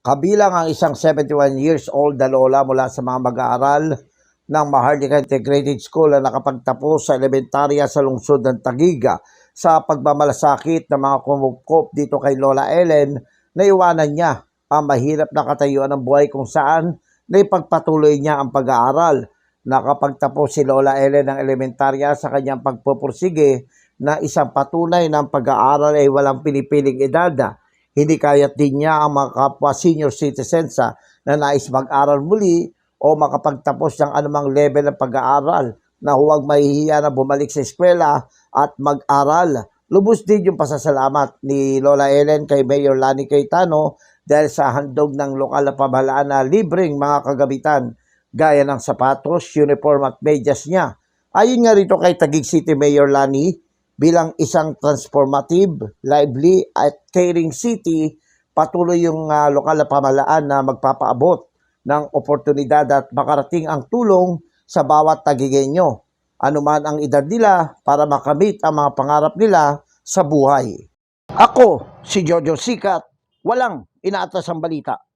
Kabilang ang isang 71 years old na lola mula sa mga mag-aaral ng Maharlika Integrated School na nakapagtapos sa elementarya sa lungsod ng Tagiga sa pagmamalasakit ng mga kumupkop dito kay Lola Ellen na iwanan niya ang mahirap na katayuan ng buhay kung saan na ipagpatuloy niya ang pag-aaral. Nakapagtapos si Lola Ellen ng elementarya sa kanyang pagpupursige na isang patunay ng pag-aaral ay walang pinipiling edad. Hindi kaya't din niya ang mga senior citizens ah, na nais mag-aral muli o makapagtapos ng anumang level ng pag-aaral na huwag mahihiya na bumalik sa eskwela at mag-aral. Lubos din yung pasasalamat ni Lola Ellen kay Mayor Lani Cayetano dahil sa handog ng lokal na pamahalaan na libreng mga kagamitan gaya ng sapatos, uniform at medyas niya. Ayon nga rito kay Taguig City Mayor Lani, bilang isang transformative, lively at caring city, patuloy yung ah, lokal na pamahalaan na magpapaabot ng oportunidad at makarating ang tulong sa bawat tagigenyo, anuman ang edad nila para makamit ang mga pangarap nila sa buhay. Ako, si Jojo Sikat, walang inaatas ang balita.